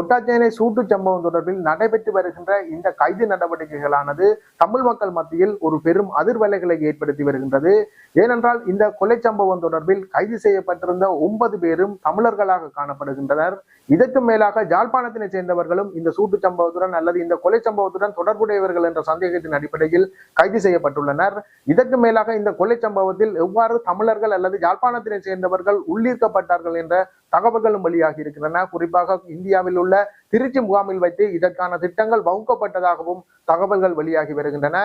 கொட்டாச்சேனை சூட்டு சம்பவம் தொடர்பில் நடைபெற்று வருகின்ற இந்த கைது நடவடிக்கைகளானது தமிழ் மக்கள் மத்தியில் ஒரு பெரும் அதிர்வலைகளை ஏற்படுத்தி வருகின்றது. ஏனென்றால் இந்த கொலை சம்பவம் தொடர்பில் கைது செய்யப்பட்டிருந்த ஒன்பது பேரும் தமிழர்களாக காணப்படுகின்றனர். இதற்கு மேலாக ஜாழ்ப்பாணத்தினை சேர்ந்தவர்களும் இந்த சூட்டு சம்பவத்துடன் அல்லது இந்த கொலை சம்பவத்துடன் தொடர்புடையவர்கள் என்ற சந்தேகத்தின் அடிப்படையில் கைது செய்யப்பட்டுள்ளனர். இதற்கு மேலாக இந்த கொலை சம்பவத்தில் எவ்வாறு தமிழர்கள் அல்லது ஜாழ்ப்பாணத்தினை சேர்ந்தவர்கள் உள்ளீர்க்கப்பட்டார்கள் என்ற தகவல்களும் வெளியாகி இருக்கின்றன. குறிப்பாக இந்தியாவில் உள்ள திருச்சி முகாமில் வைத்து இதற்கான திட்டங்கள் வகுக்கப்பட்டதாகவும் தகவல்கள் வெளியாகி வருகின்றன.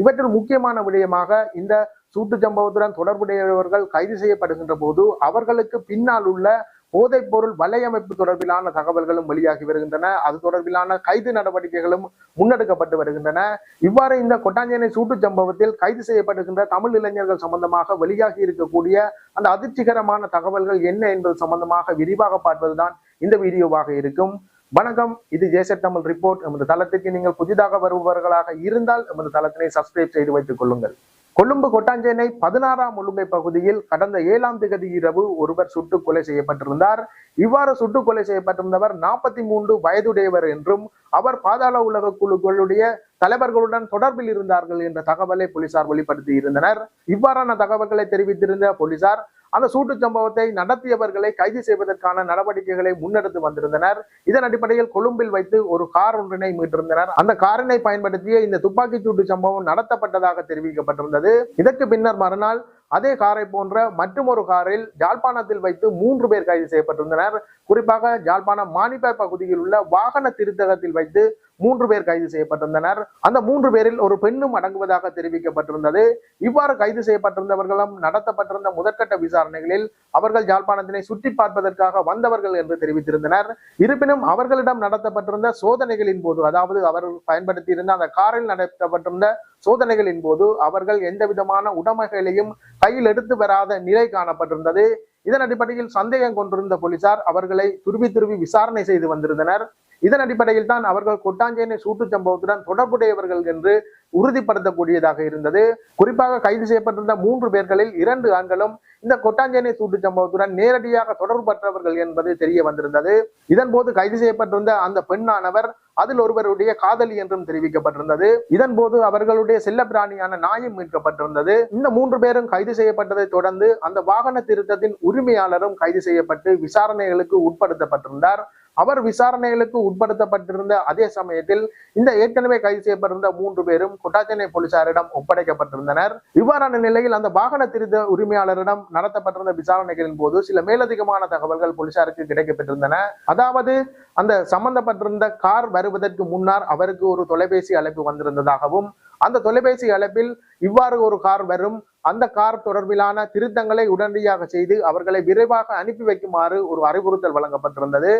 இவற்றில் முக்கியமான விடயமாக இந்த சூட்டு சம்பவத்துடன் தொடர்புடையவர்கள் கைது செய்யப்படுகின்ற போது அவர்களுக்கு பின்னால் உள்ள போதைப் பொருள் வலையமைப்பு தொடர்பிலான தகவல்களும் வெளியாகி வருகின்றன. அது தொடர்பிலான கைது நடவடிக்கைகளும் முன்னெடுக்கப்பட்டு வருகின்றன. இவ்வாறு இந்த கொட்டாஞ்சேனை சூட்டு சம்பவத்தில் கைது செய்யப்படுகின்ற தமிழ் இளைஞர்கள் சம்பந்தமாக வெளியாகி இருக்கக்கூடிய அந்த அதிர்ச்சிகரமான தகவல்கள் என்ன என்பது சம்பந்தமாக விரிவாக பார்ப்பதுதான் இந்த வீடியோவாக இருக்கும். வணக்கம். இது ஜேசட் தமிழ் ரிப்போர்ட். எமது தளத்துக்கு நீங்கள் புதிதாக வருபவர்களாக இருந்தால் எமது தளத்தினை சப்ஸ்கிரைப் செய்து வைத்துக் கொள்ளுங்கள். கொழும்பு கொட்டாஞ்சேனை பதினாறாம் ஒழுங்கை பகுதியில் கடந்த ஏழாம் திகதி இரவு ஒருவர் சுட்டு கொலை செய்யப்பட்டிருந்தார். இவ்வாறு சுட்டு கொலை செய்யப்பட்டிருந்தவர் நாற்பத்தி மூன்று வயதுடையவர் என்றும் அவர் பாதாள உலக குழுக்களுடைய தலைவர்களுடன் தொடர்பில் இருந்தார்கள் என்ற தகவலை போலீசார் வெளிப்படுத்தி இருந்தனர். இவ்வாறான தகவல்களை தெரிவித்திருந்த போலீசார் அந்த சூட்டு சம்பவத்தை நடத்தியவர்களை கைது செய்வதற்கான நடவடிக்கைகளை முன்னெடுத்து வந்திருந்தனர். இதன் அடிப்படையில் கொழும்பில் வைத்து ஒரு கார் ஒன்றினை மீட்டிருந்தனர். அந்த காரினை பயன்படுத்திய இந்த துப்பாக்கி சூட்டு சம்பவம் நடத்தப்பட்டதாக தெரிவிக்கப்பட்டிருந்தது. இதற்கு பின்னர் மறுநாள் அதே காரை போன்ற மற்றும் ஒரு காரில் ஜாழ்ப்பாணத்தில் வைத்து மூன்று பேர் கைது செய்யப்பட்டிருந்தனர். குறிப்பாக ஜாழ்ப்பாணம் மானிப்பாய் பகுதியில் உள்ள வாகன திருத்தகத்தில் வைத்து மூன்று பேர் கைது செய்யப்பட்டிருந்தனர். அந்த மூன்று பேரில் ஒரு பெண்ணும் அடங்குவதாக தெரிவிக்கப்பட்டிருந்தது. இவ்வாறு கைது செய்யப்பட்டிருந்தவர்களும் நடத்தப்பட்டிருந்த முதற்கட்ட விசாரணைகளில் அவர்கள் ஜாழ்ப்பாணத்தினை சுற்றி பார்ப்பதற்காக வந்தவர்கள் என்று தெரிவித்திருந்தனர். இருப்பினும் அவர்களிடம் நடத்தப்பட்டிருந்த சோதனைகளின் போது அதாவது அவர்கள் பயன்படுத்தியிருந்த அந்த காரில் நடத்தப்பட்டிருந்த சோதனைகளின் போது அவர்கள் எந்த விதமான உடமைகளையும் கையில் எடுத்து வராத நிலை காணப்பட்டிருந்தது. இதன் அடிப்படையில் சந்தேகம் கொண்டிருந்த போலீசார் அவர்களை துருவி துருவி விசாரணை செய்து வந்திருந்தனர். இதன் அடிப்படையில் தான் அவர்கள் கொட்டாஞ்சேனை சூட்டுச் சம்பவத்துடன் தொடர்புடையவர்கள் என்று உறுதிப்படுத்தக்கூடியதாக இருந்தது. குறிப்பாக கைது செய்யப்பட்டிருந்த மூன்று பேர்களில் இரண்டு ஆண்களும் இந்த கொட்டாஞ்சேனை சூட்டுச் சம்பவத்துடன் நேரடியாக தொடர்பற்றவர்கள் என்பது தெரிய வந்திருந்தது. இதன் போது கைது செய்யப்பட்டிருந்த அந்த பெண்ணானவர் அதில் ஒருவருடைய காதலி என்றும் தெரிவிக்கப்பட்டிருந்தது. இதன் போது அவர்களுடைய செல்ல பிராணியான நாயும் மீட்கப்பட்டிருந்தது. இந்த மூன்று பேரும் கைது செய்யப்பட்டதை தொடர்ந்து அந்த வாகன திருத்தத்தின் உரிமையாளரும் கைது செய்யப்பட்டு விசாரணைகளுக்கு உட்படுத்தப்பட்டிருந்தார். அவர் விசாரணைகளுக்கு உட்படுத்தப்பட்டிருந்த அதே சமயத்தில் இந்த ஏற்கனவே கைது செய்யப்பட்டிருந்த மூன்று பேரும் கொட்டாச்சேனை போலீசாரிடம் ஒப்படைக்கப்பட்டிருந்தனர். இவ்வாறான நிலையில் அந்த வாகன திருத்த உரிமையாளரிடம் நடத்தப்பட்டிருந்த விசாரணைகளின் போது சில மேலதிகமான தகவல்கள் போலீசாருக்கு கிடைக்கப்பட்டிருந்தன. அதாவது அந்த சம்பந்தப்பட்டிருந்த கார் வருவதற்கு முன்னர் அவருக்கு ஒரு தொலைபேசி அழைப்பு வந்திருந்ததாகவும் அந்த தொலைபேசி அழைப்பில் இவ்வாறு ஒரு கார் வரும் அந்த கார் தொடர்பிலான திருத்தங்களை உடனடியாக செய்து அவர்களை விரைவாக அனுப்பி வைக்குமாறு ஒரு அறிவுறுத்தல் வழங்கப்பட்டிருந்தது.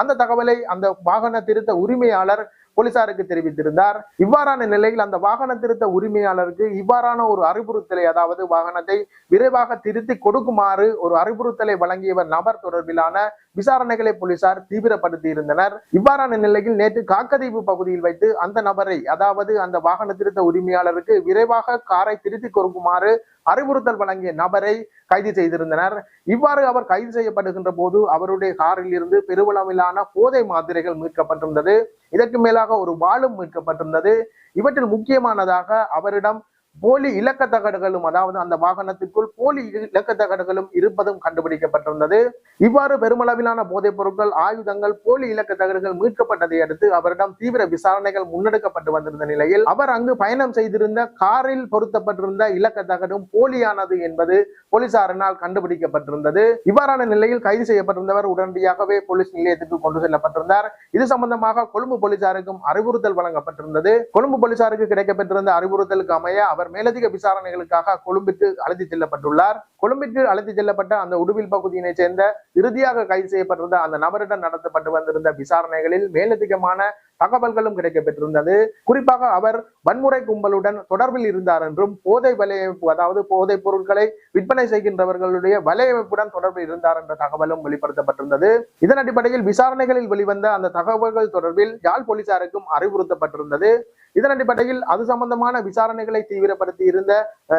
அந்த தகவலை அந்த வாகன திருத்த உரிமையாளர் போலீசாருக்கு தெரிவித்திருந்தார். இவ்வாறான நிலையில் அந்த வாகன திருத்த உரிமையாளருக்கு இவ்வாறான ஒரு அறிவுறுத்தலை அதாவது வாகனத்தை விரைவாக திருத்தி கொடுக்குமாறு ஒரு அறிவுறுத்தலை வழங்கியவர் நபர் தொடர்பிலான விசாரணைகளை போலீசார் தீவிரப்படுத்தி இருந்தனர் இவ்வாறான நிலையில் நேற்று காக்கதீவு பகுதியில் வைத்து அந்த நபரை அதாவது அந்த வாகன திருத்த உரிமையாளருக்கு விரைவாக காரை திருத்தி கொடுக்குமாறு அறிவுறுத்தல் வழங்கிய நபரை கைது செய்திருந்தனர். இவ்வாறு அவர் கைது செய்யப்படுகின்ற போது அவருடைய காரில் இருந்து பெருவளவிலான போதை மாத்திரைகள் மீட்கப்பட்டிருந்தது. இதற்கு மேலாக ஒரு வாளும் மீட்கப்பட்டிருந்தது. இவற்றில் முக்கியமானதாக அவரிடம் போலி இலக்க தகடுகளும் அதாவது அந்த வாகனத்திற்குள் போலி இலக்க தகடுகளும் இருப்பதும் கண்டுபிடிக்கப்பட்டிருந்தது. இவ்வாறு பெருமளவிலான போதைப் பொருட்கள் ஆயுதங்கள் போலி இலக்க தகடுகள் மீட்கப்பட்டதை அடுத்து அவரிடம் தீவிர விசாரணைகள் முன்னெடுக்கப்பட்டு வந்திருந்த நிலையில் அவர் அங்கு பயணம் செய்திருந்த காரில் பொருத்தப்பட்டிருந்த இலக்க தகடும் போலியானது என்பது போலீசாரினால் கண்டுபிடிக்கப்பட்டிருந்தது. இவ்வாறான நிலையில் கைது செய்யப்பட்டிருந்தவர் உடனடியாகவே போலீஸ் நிலையத்துக்கு கொண்டு செல்லப்பட்டிருந்தார். இது சம்பந்தமாக கொழும்பு போலீசாருக்கும் அறிவுறுத்தல் வழங்கப்பட்டிருந்தது. கொழும்பு போலீசாருக்கு கிடைக்கப்பட்டிருந்த அறிவுறுத்தலுக்கு அமைய அவர் அவர் மேலதிக விசாரணைகளுக்காக கொழும்பிற்கு அழைத்து செல்லப்பட்டுள்ளார். கொழும்பிற்கு அழைத்து செல்லப்பட்ட அந்த உடுவில் பகுதியினை சேர்ந்த இறுதியாக கைது செய்யப்பட்டிருந்த அந்த நபரிடம் நடத்தப்பட்டு வந்திருந்த விசாரணைகளில் மேலதிகமான தகவல்களும் கிடைக்கப்பெற்றிருந்தது. குறிப்பாக அவர் வன்முறை கும்பலுடன் தொடர்பில் இருந்தார் என்றும் போதை வலையமைப்பு அதாவது போதைப் பொருட்களை விற்பனை செய்கின்றவர்களுடைய வலையமைப்புடன் தொடர்பில் இருந்தார் என்ற தகவலும் வெளிப்படுத்தப்பட்டிருந்தது. இதன் அடிப்படையில் விசாரணைகளில் வெளிவந்த அந்த தகவல்கள் தொடர்பில் யாழ் போலீசாருக்கும் அறிவுறுத்தப்பட்டிருந்தது. இதன் அடிப்படையில் அது சம்பந்தமான விசாரணைகளை தீவிரப்படுத்தி இருந்த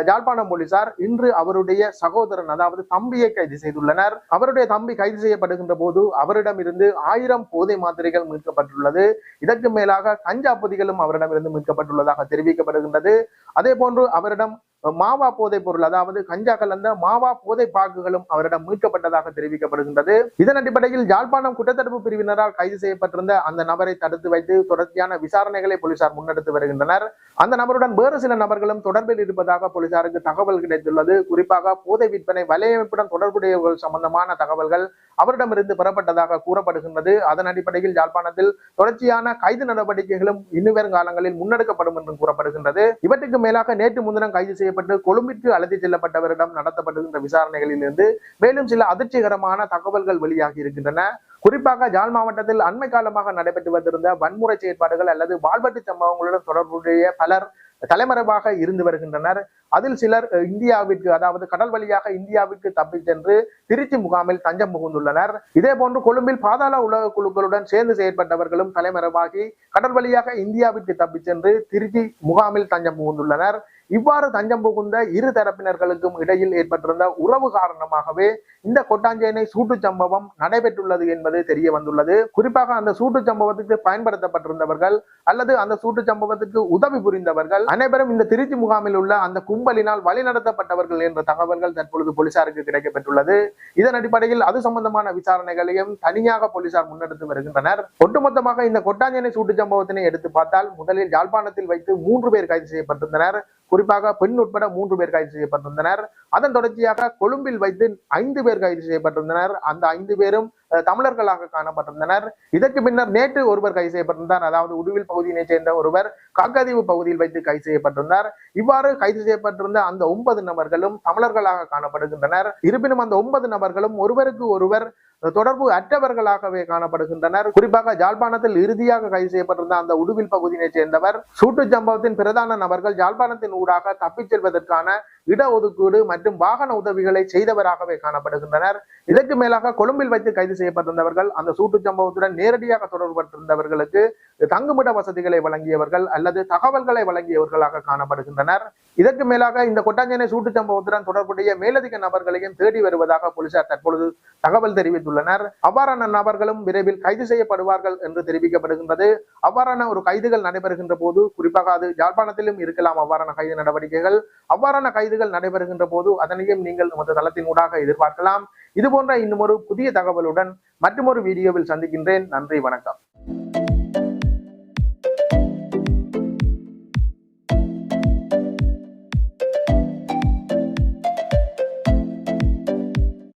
ஜாழ்ப்பாணம் போலீசார் இன்று அவருடைய சகோதரன் அதாவது தம்பியை கைது செய்துள்ளனர். அவருடைய தம்பி கைது செய்யப்படுகின்ற போது அவரிடமிருந்து ஆயிரம் போதை மாத்திரைகள் மீட்கப்பட்டுள்ளது. இதற்கு மேலாக கஞ்சா பொதிகளும் அவரிடமிருந்து மீட்கப்பட்டுள்ளதாக தெரிவிக்கப்படுகின்றது. அதே போன்று அவரிடம் மாவா போதைப் பொருள் அதாவது கஞ்சா கலந்த மாவா போதை பாக்குகளும் அவரிடம் மீட்கப்பட்டதாக தெரிவிக்கப்படுகின்றது. இதன் அடிப்படையில் யாழ்ப்பாணம் குற்றத்தடுப்பு பிரிவினரால் கைது செய்யப்பட்டிருந்த அந்த நபரை தடுத்து வைத்து தொடர்ச்சியான விசாரணைகளை போலீசார் முன்னெடுத்து வருகின்றனர். அந்த நபருடன் வேறு சில நபர்களும் தொடர்பில் இருப்பதாக போலீசாருக்கு தகவல் கிடைத்துள்ளது. குறிப்பாக போதை விற்பனை வலையமைப்புடன் தொடர்புடையவர்கள் சம்பந்தமான தகவல்கள் அவரிடமிருந்து பெறப்பட்டதாக கூறப்படுகின்றது. அதன் அடிப்படையில் யாழ்ப்பாணத்தில் தொடர்ச்சியான கைது நடவடிக்கைகளும் இன்னுவரும் காலங்களில் முன்னெடுக்கப்படும் என்றும் கூறப்படுகின்றது. இவற்றுக்கு மேலாக நேற்று முன்தினம் கைது செய்யப்பட்டு கொழும்பிற்கு அழைத்துச் செல்லப்பட்டவரிடம் நடத்தப்படுகின்ற விசாரணைகளிலிருந்து மேலும் சில அதிர்ச்சிகரமான தகவல்கள் வெளியாகி இருக்கின்றன. குறிப்பாக ஜாழ் மாவட்டத்தில் அண்மை காலமாக நடைபெற்று வந்திருந்த வன்முறை செயற்பாடுகள் அல்லது வாழ்வெட்டு சம்பவங்களுடன் தொடர்புடைய பலர் தலைமறைவாக இருந்து வருகின்றனர். அதில் சிலர் இந்தியாவிற்கு அதாவது கடல் வழியாக இந்தியாவிற்கு தப்பிச் சென்று திருச்சி முகாமில் தஞ்சம் புகுந்துள்ளனர். இதே போன்று கொழும்பில் பாதாள உலக குழுக்களுடன் சேர்ந்து செயற்பட்டவர்களும் தலைமறைவாகி கடல் வழியாக இந்தியாவிற்கு தப்பிச் சென்று திருச்சி முகாமில் தஞ்சம் புகுந்துள்ளனர். இவ்வாறு தஞ்சம் புகுந்த இரு தரப்பினர்களுக்கும் இடையில் ஏற்பட்டிருந்த உறவு காரணமாகவே இந்த கொட்டாஞ்சேனை சூட்டுச் சம்பவம் நடைபெற்றுள்ளது என்பது தெரிய வந்துள்ளது. குறிப்பாக அந்த சூட்டுச் சம்பவத்துக்கு பயன்படுத்தப்பட்டிருந்தவர்கள் அல்லது அந்த சூட்டுச் சம்பவத்துக்கு உதவி புரிந்தவர்கள் அனைவரும் இந்த திருச்சி முகாமில் உள்ள அந்த கும்பலினால் வழிநடத்தப்பட்டவர்கள் என்ற தகவல்கள் தற்பொழுது போலீசாருக்கு கிடைக்கப்பெற்றுள்ளது. இதன் அடிப்படையில் அது சம்பந்தமான விசாரணைகளையும் தனியாக போலீசார் முன்னெடுத்து வருகின்றனர். ஒட்டுமொத்தமாக இந்த கொட்டாஞ்சேனை சூட்டுச் சம்பவத்தினை எடுத்து பார்த்தால் முதலில் யாழ்ப்பாணத்தில் வைத்து மூன்று பேர் கைது செய்யப்பட்டிருந்தனர். குறிப்பாக பெண் உட்பட மூன்று பேர் கைது செய்யப்பட்டிருந்தனர். அதன் தொடர்ச்சியாக கொழும்பில் வைத்து ஐந்து பேர் கைது செய்யப்பட்டிருந்தனர். அந்த ஐந்து பேரும் தமிழர்களாக காணப்பட்டிருந்தனர். இதற்கு பின்னர் நேற்று ஒருவர் கைது செய்யப்பட்டிருந்தார். அதாவது உடுவில் பகுதியினைச் சேர்ந்த ஒருவர் காக்கதீவு பகுதியில் வைத்து கைது செய்யப்பட்டிருந்தார். இவ்வாறு கைது செய்யப்பட்டிருந்த அந்த ஒன்பது நபர்களும் தமிழர்களாக காணப்படுகின்றனர். இருப்பினும் அந்த ஒன்பது நபர்களும் ஒருவருக்கு ஒருவர் தொடர்பு அற்றவர்களாகவே காணப்படுகின்றனர். குறிப்பாக ஜாழ்ப்பாணத்தில் இறுதியாக கைது செய்யப்பட்டிருந்த அந்த உடுவில் பகுதியினைச் சேர்ந்தவர் சூட்டுச் சம்பவத்தின் பிரதான நபர்கள் ஜாழ்ப்பாணத்தின் ஊடாக தப்பிச் செல்வதற்கான இடஒதுக்கீடு மற்றும் வாகன உதவிகளை செய்தவராகவே காணப்படுகின்றனர். இதற்கு மேலாக கொழும்பில் வைத்து கைது செய்யப்பட்டிருந்தவர்கள் அந்த சூட்டுச் சம்பவத்துடன் நேரடியாக தொடர்பட்டிருந்தவர்களுக்கு தங்குமிட வசதிகளை வழங்கியவர்கள் அல்லது தகவல்களை வழங்கியவர்களாக காணப்படுகின்றனர். இதற்கு மேலாக இந்த கொட்டாஞ்சேனை சூட்டுச் சம்பவத்துடன் தொடர்புடைய மேலதிக நபர்களையும் தேடி வருவதாக போலீசார் தற்பொழுது தகவல் தெரிவித்துள்ளனர். அவ்வாறான நபர்களும் விரைவில் கைது செய்யப்படுவார்கள் என்று தெரிவிக்கப்படுகின்றது. அவ்வாறான ஒரு கைதுகள் நடைபெறுகின்ற போது குறிப்பாக அது யாழ்ப்பாணத்திலும் இருக்கலாம் அவ்வாறான கைது நடவடிக்கைகள். அவ்வாறான கைது கைதுகள் நடைபெறுகின்ற போது அதனையும் நீங்கள் உமது தளத்தின் ஊடாக எதிர்பார்க்கலாம். இது போன்ற இன்னும் ஒரு புதிய தகவலுடன் மற்றொரு வீடியோவில் சந்திக்கின்றேன். நன்றி வணக்கம்.